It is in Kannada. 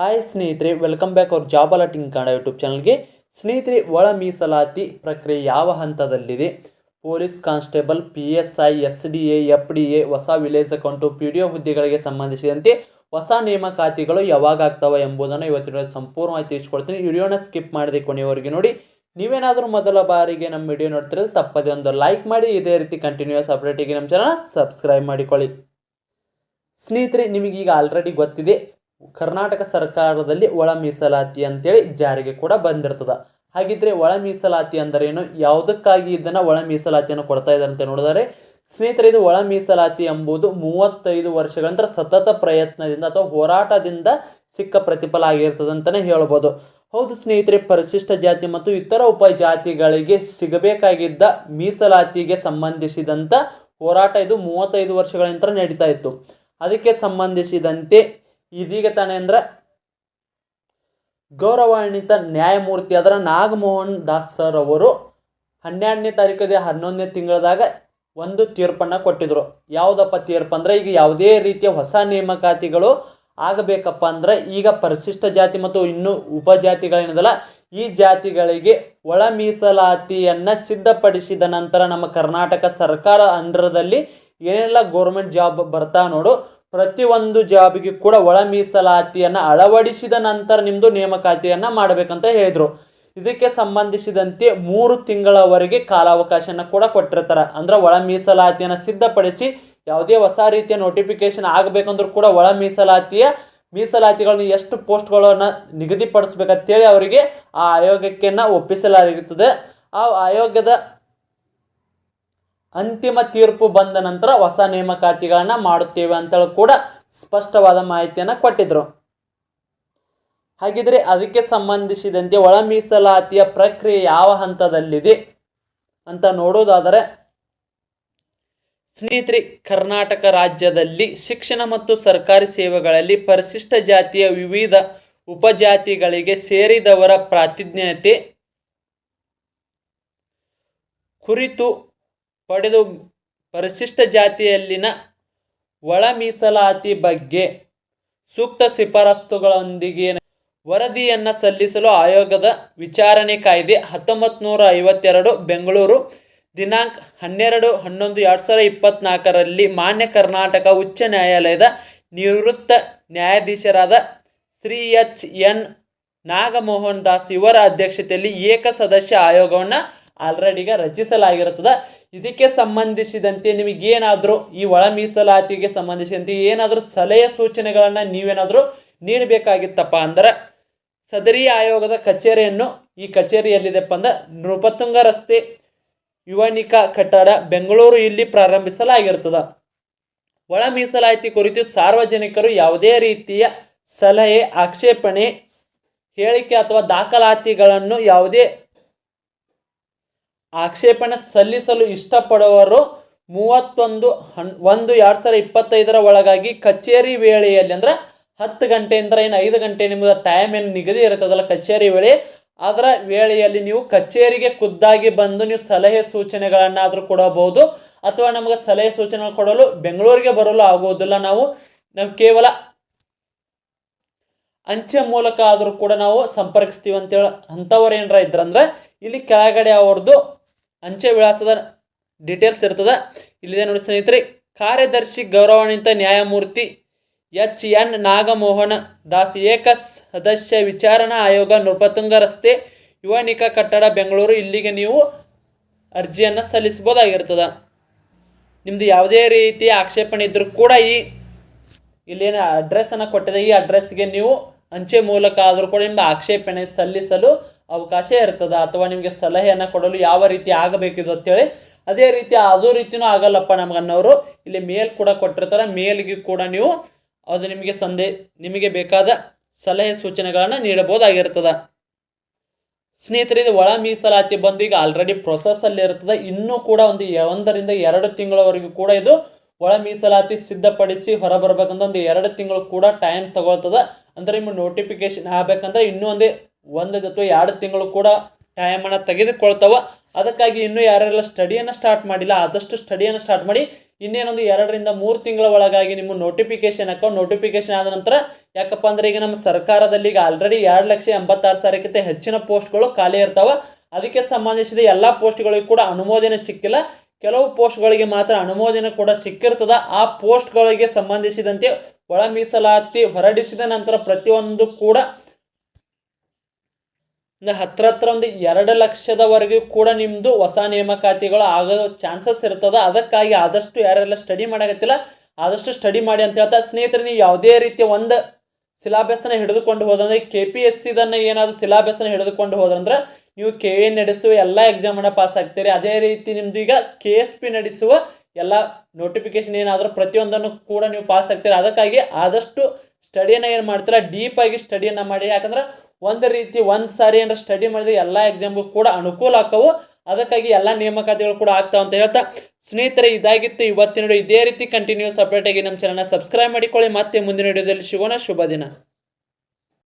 ಹಾಯ್ ಸ್ನೇಹಿತರೆ welcome back our job alerting Kannada YouTube ಚಾನಲ್ಗೆ ಸ್ನೇಹಿತರೆ, ಒಳ ಮೀಸಲಾತಿ ಪ್ರಕ್ರಿಯೆ ಯಾವ ಹಂತದಲ್ಲಿದೆ? Police constable P S I S D A F D A ಹೊಸ village account P D O ಹುದ್ದೆಗಳಿಗೆ ಸಂಬಂಧಿಸಿದಂತೆ ಹೊಸ ನೇಮಕಾತಿಗಳು ಯಾವಾಗ ಆಗ್ತವೆ ಎಂಬುದನ್ನು ಇವತ್ತಿನ ಸಂಪೂರ್ಣವಾಗಿ ತಿಳಿಸ್ಕೊಡ್ತೀನಿ. ವಿಡಿಯೋನ ಸ್ಕಿಪ್ ಮಾಡಿದೆ ಕೊನೆಯವರೆಗೆ ನೋಡಿ. ನೀವೇನಾದರೂ ಮೊದಲ ಬಾರಿಗೆ ನಮ್ಮ ವಿಡಿಯೋ ನೋಡ್ತಿರೋದು ತಪ್ಪದೆ ಒಂದು ಲೈಕ್ ಮಾಡಿ, ಇದೇ ರೀತಿ ಕಂಟಿನ್ಯೂಸ್ ಅಪ್ಡೇಟಿಗೆ ನಮ್ಮ ಚಾನಲ್ ಸಬ್ಸ್ಕ್ರೈಬ್ ಮಾಡಿಕೊಳ್ಳಿ. ಸ್ನೇಹಿತರೆ, ನಿಮಗೀಗ ಆಲ್ರೆಡಿ ಗೊತ್ತಿದೆ. ಕರ್ನಾಟಕ ಸರ್ಕಾರದಲ್ಲಿ ಒಳ ಮೀಸಲಾತಿ ಅಂತೇಳಿ ಜಾರಿಗೆ ಕೂಡ ಬಂದಿರ್ತದೆ. ಹಾಗಿದ್ರೆ ಒಳ ಮೀಸಲಾತಿ ಅಂದರೇನು? ಯಾವುದಕ್ಕಾಗಿ ಇದನ್ನು ಒಳ ಮೀಸಲಾತಿಯನ್ನು ಕೊಡ್ತಾ ಇದ್ದಾರೆ ಅಂತ ನೋಡಿದರೆ, ಸ್ನೇಹಿತರೆ, ಇದು ಒಳ ಮೀಸಲಾತಿ ಎಂಬುದು ಮೂವತ್ತೈದು ವರ್ಷಗಳ ನಂತರ ಸತತ ಪ್ರಯತ್ನದಿಂದ ಅಥವಾ ಹೋರಾಟದಿಂದ ಸಿಕ್ಕ ಪ್ರತಿಫಲ ಆಗಿರ್ತದೆ ಅಂತಲೇ ಹೇಳ್ಬೋದು. ಹೌದು ಸ್ನೇಹಿತರೆ, ಪರಿಶಿಷ್ಟ ಜಾತಿ ಮತ್ತು ಇತರ ಉಪಜಾತಿಗಳಿಗೆ ಸಿಗಬೇಕಾಗಿದ್ದ ಮೀಸಲಾತಿಗೆ ಸಂಬಂಧಿಸಿದಂಥ ಹೋರಾಟ ಇದು ಮೂವತ್ತೈದು ವರ್ಷಗಳ ನಂತರ ನಡೀತಾ ಇತ್ತು. ಅದಕ್ಕೆ ಸಂಬಂಧಿಸಿದಂತೆ ಇದೀಗ ತಾನೆ ಅಂದ್ರೆ ಗೌರವಾನ್ವಿತ ನ್ಯಾಯಮೂರ್ತಿ ಅದರ ನಾಗಮೋಹನ್ ದಾಸ್ ಸರ್ ಅವರು ಹನ್ನೆರಡನೇ ತಾರೀಕದ ಹನ್ನೊಂದನೇ ತಿಂಗಳದಾಗ ಒಂದು ತೀರ್ಪನ್ನು ಕೊಟ್ಟಿದ್ರು. ಯಾವುದಪ್ಪ ತೀರ್ಪು ಅಂದ್ರೆ ಈಗ ಯಾವುದೇ ರೀತಿಯ ಹೊಸ ನೇಮಕಾತಿಗಳು ಆಗಬೇಕಪ್ಪ ಅಂದ್ರೆ ಈಗ ಪರಿಶಿಷ್ಟ ಜಾತಿ ಮತ್ತು ಇನ್ನು ಉಪಜಾತಿಗಳೇನಿದಲ್ಲ, ಈ ಜಾತಿಗಳಿಗೆ ಒಳ ಮೀಸಲಾತಿಯನ್ನು ಸಿದ್ಧಪಡಿಸಿದ ನಂತರ ನಮ್ಮ ಕರ್ನಾಟಕ ಸರ್ಕಾರ ಅಂಡರದಲ್ಲಿ ಏನೆಲ್ಲ ಗೌರ್ಮೆಂಟ್ ಜಾಬ್ ಬರ್ತಾ ನೋಡು. ಪ್ರತಿಯೊಂದು ಜಾಬಿಗೆ ಕೂಡ ಒಳ ಮೀಸಲಾತಿಯನ್ನು ಅಳವಡಿಸಿದ ನಂತರ ನಿಮ್ಮದು ನೇಮಕಾತಿಯನ್ನು ಮಾಡಬೇಕಂತ ಹೇಳಿದರು. ಇದಕ್ಕೆ ಸಂಬಂಧಿಸಿದಂತೆ ಮೂರು ತಿಂಗಳವರೆಗೆ ಕಾಲಾವಕಾಶನ ಕೂಡ ಕೊಟ್ಟಿರ್ತಾರೆ. ಅಂದ್ರೆ ಒಳ ಮೀಸಲಾತಿಯನ್ನು ಸಿದ್ಧಪಡಿಸಿ ಯಾವುದೇ ಹೊಸ ರೀತಿಯ ನೋಟಿಫಿಕೇಶನ್ ಆಗಬೇಕಂದ್ರೂ ಕೂಡ ಒಳ ಮೀಸಲಾತಿಯ ಮೀಸಲಾತಿಗಳನ್ನು ಎಷ್ಟು ಪೋಸ್ಟ್ಗಳನ್ನು ನಿಗದಿಪಡಿಸ್ಬೇಕಂತೇಳಿ ಅವರಿಗೆ ಆ ಆಯೋಗಕ್ಕೆ ಒಪ್ಪಿಸಲಾಗಿರುತ್ತದೆ ಆ ಆಯೋಗದ ಅಂತಿಮ ತೀರ್ಪು ಬಂದ ನಂತರ ಹೊಸ ನೇಮಕಾತಿಗಳನ್ನ ಮಾಡುತ್ತೇವೆ ಅಂತೇಳಿ ಕೂಡ ಸ್ಪಷ್ಟವಾದ ಮಾಹಿತಿಯನ್ನು ಕೊಟ್ಟಿದ್ರು. ಹಾಗಿದ್ರೆ ಅದಕ್ಕೆ ಸಂಬಂಧಿಸಿದಂತೆ ಒಳ ಮೀಸಲಾತಿಯ ಪ್ರಕ್ರಿಯೆ ಯಾವ ಹಂತದಲ್ಲಿದೆ ಅಂತ ನೋಡೋದಾದರೆ ಸ್ನೇಹಿತರೆ, ಕರ್ನಾಟಕ ರಾಜ್ಯದಲ್ಲಿ ಶಿಕ್ಷಣ ಮತ್ತು ಸರ್ಕಾರಿ ಸೇವೆಗಳಲ್ಲಿ ಪರಿಶಿಷ್ಟ ಜಾತಿಯ ವಿವಿಧ ಉಪಜಾತಿಗಳಿಗೆ ಸೇರಿದವರ ಪ್ರಾತಿಜ್ಞತೆ ಕುರಿತು ಪಡೆದು ಪರಿಶಿಷ್ಟ ಜಾತಿಯಲ್ಲಿನ ಒಳ ಮೀಸಲಾತಿ ಬಗ್ಗೆ ಸೂಕ್ತ ಶಿಫಾರಸ್ತುಗಳೊಂದಿಗೆ ವರದಿಯನ್ನು ಸಲ್ಲಿಸಲು ಆಯೋಗದ ವಿಚಾರಣೆ ಕಾಯ್ದೆ ಹತ್ತೊಂಬತ್ತು ಐವತ್ತೆರಡು ಬೆಂಗಳೂರು ದಿನಾಂಕ ಹನ್ನೆರಡು ಹನ್ನೊಂದು ಎರಡು ಸಾವಿರದ ಇಪ್ಪತ್ತ್ನಾಲ್ಕರಲ್ಲಿ ಮಾನ್ಯ ಕರ್ನಾಟಕ ಉಚ್ಚ ನ್ಯಾಯಾಲಯದ ನಿವೃತ್ತ ನ್ಯಾಯಾಧೀಶರಾದ ಶ್ರೀ ಎಚ್ ಎನ್ ನಾಗಮೋಹನ್ ದಾಸ್ ಇವರ ಅಧ್ಯಕ್ಷತೆಯಲ್ಲಿ ಏಕ ಸದಸ್ಯ ಆಯೋಗವನ್ನು ಆಲ್ರೆಡಿಗೆ ರಚಿಸಲಾಗಿರುತ್ತದೆ. ಇದಕ್ಕೆ ಸಂಬಂಧಿಸಿದಂತೆ ನಿಮಗೇನಾದರೂ ಈ ಒಳ ಮೀಸಲಾತಿಗೆ ಸಂಬಂಧಿಸಿದಂತೆ ಏನಾದರೂ ಸಲಹೆ ಸೂಚನೆಗಳನ್ನು ನೀವೇನಾದರೂ ನೀಡಬೇಕಾಗಿತ್ತಪ್ಪ ಅಂದರೆ ಸದರಿ ಆಯೋಗದ ಕಚೇರಿಯನ್ನು ಈ ಕಚೇರಿಯಲ್ಲಿದೆಪ್ಪ ಅಂದ್ರೆ ನೃಪತುಂಗ ರಸ್ತೆ ಯುವನಿಕಾ ಕಟ್ಟಡ ಬೆಂಗಳೂರು ಇಲ್ಲಿ ಪ್ರಾರಂಭಿಸಲಾಗಿರ್ತದೆ. ಒಳ ಮೀಸಲಾತಿ ಕುರಿತು ಸಾರ್ವಜನಿಕರು ಯಾವುದೇ ರೀತಿಯ ಸಲಹೆ, ಆಕ್ಷೇಪಣೆ, ಹೇಳಿಕೆ ಅಥವಾ ದಾಖಲಾತಿಗಳನ್ನು ಯಾವುದೇ ಆಕ್ಷೇಪಣೆ ಸಲ್ಲಿಸಲು ಇಷ್ಟಪಡುವವರು ಮೂವತ್ತೊಂದು ಹನ್, ಒಂದು ಎರಡು ಸಾವಿರ ಇಪ್ಪತ್ತೈದರ ಒಳಗಾಗಿ ಕಚೇರಿ ವೇಳೆಯಲ್ಲಿ ಅಂದ್ರೆ ಹತ್ತು ಗಂಟೆಯಿಂದ ಏನು ಐದು ಗಂಟೆ ನಿಮ್ಮದು ಟೈಮ್ ಏನು ನಿಗದಿ ಇರುತ್ತದಲ್ಲ ಕಚೇರಿ ವೇಳೆ, ಅದರ ವೇಳೆಯಲ್ಲಿ ನೀವು ಕಚೇರಿಗೆ ಖುದ್ದಾಗಿ ಬಂದು ನೀವು ಸಲಹೆ ಸೂಚನೆಗಳನ್ನಾದರೂ ಕೊಡಬಹುದು. ಅಥವಾ ನಮಗೆ ಸಲಹೆ ಸೂಚನೆ ಕೊಡಲು ಬೆಂಗಳೂರಿಗೆ ಬರಲು ಆಗುವುದಿಲ್ಲ. ನಾವು ನಾವು ಕೇವಲ ಅಂಚೆ ಮೂಲಕ ಆದರೂ ಕೂಡ ನಾವು ಸಂಪರ್ಕಿಸ್ತೀವಿ ಅಂತೇಳಿ ಅಂಥವ್ರು ಏನರ ಇದ್ರಂದ್ರೆ, ಇಲ್ಲಿ ಕೆಳಗಡೆ ಅವ್ರದ್ದು ಅಂಚೆ ವಿಳಾಸದ ಡೀಟೇಲ್ಸ್ ಇರ್ತದೆ. ಇಲ್ಲಿದೆ ನೋಡಿ ಸ್ನೇಹಿತರೆ, ಕಾರ್ಯದರ್ಶಿ ಗೌರವಾನ್ವಿತ ನ್ಯಾಯಮೂರ್ತಿ ಎಚ್ ಎನ್ ನಾಗಮೋಹನ ದಾಸ್ ಏಕ ಸದಸ್ಯ ವಿಚಾರಣಾ ಆಯೋಗ ನೃಪತುಂಗ ರಸ್ತೆ ಯುವನಿಕ ಕಟ್ಟಡ ಬೆಂಗಳೂರು. ಇಲ್ಲಿಗೆ ನೀವು ಅರ್ಜಿಯನ್ನು ಸಲ್ಲಿಸ್ಬೋದಾಗಿರ್ತದೆ ನಿಮ್ಮದು ಯಾವುದೇ ರೀತಿಯ ಆಕ್ಷೇಪಣೆ ಇದ್ದರೂ ಕೂಡ ಈ ಇಲ್ಲೇನು ಅಡ್ರೆಸ್ಸನ್ನು ಕೊಟ್ಟಿದೆ. ಈ ಅಡ್ರೆಸ್ಗೆ ನೀವು ಅಂಚೆ ಮೂಲಕ ಆದರೂ ಕೂಡ ನಿಮ್ಮ ಆಕ್ಷೇಪಣೆ ಸಲ್ಲಿಸಲು ಅವಕಾಶ ಇರ್ತದೆ ಅಥವಾ ನಿಮಗೆ ಸಲಹೆಯನ್ನು ಕೊಡಲು ಯಾವ ರೀತಿ ಆಗಬೇಕಿದು ಅಂತೇಳಿ, ಅದೇ ರೀತಿ ಅದು ರೀತಿಯೂ ಆಗಲ್ಲಪ್ಪ ನಮಗನ್ನೋರು. ಇಲ್ಲಿ ಮೇಲ್ ಕೂಡ ಕೊಟ್ಟಿರ್ತಾರೆ, ಮೇಲ್ಗೆ ಕೂಡ ನೀವು ಅದು ನಿಮಗೆ ಸಂದೇ, ನಿಮಗೆ ಬೇಕಾದ ಸಲಹೆ ಸೂಚನೆಗಳನ್ನು ನೀಡಬಹುದಾಗಿರ್ತದೆ. ಸ್ನೇಹಿತರೆ, ಇದು ಒಳ ಮೀಸಲಾತಿ ಬಂದು ಈಗ ಆಲ್ರೆಡಿ ಪ್ರೊಸೆಸ್ಸಲ್ಲಿ ಇರ್ತದೆ. ಇನ್ನೂ ಕೂಡ ಒಂದು ಒಂದರಿಂದ ಎರಡು ತಿಂಗಳವರೆಗೂ ಕೂಡ ಇದು ಒಳ ಮೀಸಲಾತಿ ಸಿದ್ಧಪಡಿಸಿ ಹೊರಬರ್ಬೇಕಂದ್ರೆ ಒಂದು ಎರಡು ತಿಂಗಳು ಕೂಡ ಟೈಮ್ ತಗೊಳ್ತದೆ. ಅಂದರೆ ನಿಮ್ಮ ನೋಟಿಫಿಕೇಶನ್ ಆಗಬೇಕಂದ್ರೆ ಇನ್ನೂ ಒಂದೇ ಒಂದು ಅಥವಾ ಎರಡು ತಿಂಗಳು ಕೂಡ ಟೈಮನ್ನು ತೆಗೆದುಕೊಳ್ತಾವೆ. ಅದಕ್ಕಾಗಿ ಇನ್ನೂ ಯಾರೆಲ್ಲ ಸ್ಟಡಿಯನ್ನು ಸ್ಟಾರ್ಟ್ ಮಾಡಿಲ್ಲ, ಆದಷ್ಟು ಸ್ಟಡಿಯನ್ನು ಸ್ಟಾರ್ಟ್ ಮಾಡಿ, ಇನ್ನೇನೊಂದು ಎರಡರಿಂದ ಮೂರು ತಿಂಗಳ ಒಳಗಾಗಿ ನಿಮ್ಮ ನೋಟಿಫಿಕೇಶನ್ ಹಾಕೋ ನೋಟಿಫಿಕೇಶನ್ ಆದ ನಂತರ, ಯಾಕಪ್ಪ ಅಂದರೆ ಈಗ ನಮ್ಮ ಸರ್ಕಾರದಲ್ಲಿ ಈಗ ಆಲ್ರೆಡಿ ಎರಡು ಲಕ್ಷ ಎಂಬತ್ತಾರು ಸಾವಿರಕ್ಕಿಂತ ಹೆಚ್ಚಿನ ಪೋಸ್ಟ್ಗಳು ಖಾಲಿ ಇರ್ತಾವೆ. ಅದಕ್ಕೆ ಸಂಬಂಧಿಸಿದ ಎಲ್ಲ ಪೋಸ್ಟ್ಗಳಿಗೆ ಕೂಡ ಅನುಮೋದನೆ ಸಿಕ್ಕಿಲ್ಲ. ಕೆಲವು ಪೋಸ್ಟ್ಗಳಿಗೆ ಮಾತ್ರ ಅನುಮೋದನೆ ಕೂಡ ಸಿಕ್ಕಿರ್ತದೆ. ಆ ಪೋಸ್ಟ್ಗಳಿಗೆ ಸಂಬಂಧಿಸಿದಂತೆ ಒಳ ಮೀಸಲಾತಿ ಹೊರಡಿಸಿದ ನಂತರ ಪ್ರತಿಯೊಂದು ಕೂಡ ಒಂದು ಹತ್ರ ಹತ್ರ ಒಂದು ಎರಡು ಲಕ್ಷದವರೆಗೂ ಕೂಡ ನಿಮ್ಮದು ಹೊಸ ನೇಮಕಾತಿಗಳು ಆಗೋ ಚಾನ್ಸಸ್ ಇರ್ತದೆ. ಅದಕ್ಕಾಗಿ ಆದಷ್ಟು ಯಾರೆಲ್ಲ ಸ್ಟಡಿ ಮಾಡೋಕತ್ತಿಲ್ಲ, ಆದಷ್ಟು ಸ್ಟಡಿ ಮಾಡಿ ಅಂತ ಹೇಳ್ತಾ ಸ್ನೇಹಿತರೆ, ನೀವು ಯಾವುದೇ ರೀತಿಯ ಒಂದು ಸಿಲಾಬಸ್ನ ಹಿಡಿದುಕೊಂಡು ಹೋದಂದ್ರೆ ಕೆ ಪಿ ಎಸ್ ಸಿದನ್ನು ಏನಾದರೂ ಸಿಲಾಬಸ್ನ ಹಿಡಿದುಕೊಂಡು ಹೋದ್ರಂದ್ರೆ, ನೀವು ಕೆ ಎ ನಡೆಸುವ ಎಲ್ಲ ಎಕ್ಸಾಮನ್ನು ಪಾಸ್ ಆಗ್ತೀರಿ. ಅದೇ ರೀತಿ ನಿಮ್ಮದು ಈಗ ಕೆ ಎಸ್ ಪಿ ನಡೆಸುವ ಎಲ್ಲ ನೋಟಿಫಿಕೇಶನ್ ಏನಾದರೂ ಪ್ರತಿಯೊಂದನ್ನು ಕೂಡ ನೀವು ಪಾಸ್ ಆಗ್ತೀರ. ಅದಕ್ಕಾಗಿ ಆದಷ್ಟು ಸ್ಟಡಿಯನ್ನು ಏನು ಮಾಡ್ತೀರಾ? ಡೀಪಾಗಿ ಸ್ಟಡಿಯನ್ನು ಮಾಡಿ. ಯಾಕಂದ್ರೆ ಒಂದು ರೀತಿ ಒಂದು ಸಾರಿ ಏನಾರ ಸ್ಟಡಿ ಮಾಡಿದ್ರೆ ಎಲ್ಲ ಎಕ್ಸಾಮ್ಗೂ ಕೂಡ ಅನುಕೂಲ ಆಕ್ಕವು ಅದಕ್ಕಾಗಿ ಎಲ್ಲ ನೇಮಕಾತಿಗಳು ಕೂಡ ಆಗ್ತಾವೆ ಅಂತ ಹೇಳ್ತಾ ಸ್ನೇಹಿತರೆ, ಇದಾಗಿತ್ತು ಇವತ್ತಿನ ಇದೇ ರೀತಿ ಕಂಟಿನ್ಯೂಸ್ ಅಪ್ಡೇಟ್ ಆಗಿ ನಮ್ಮ ಚಾನಲ್ನ ಸಬ್ಸ್ಕ್ರೈಬ್ ಮಾಡಿಕೊಳ್ಳಿ. ಮತ್ತೆ ಮುಂದಿನ ವಿಡಿಯೋದಲ್ಲಿ ಸಿಗೋಣ. ಶುಭ ದಿನ.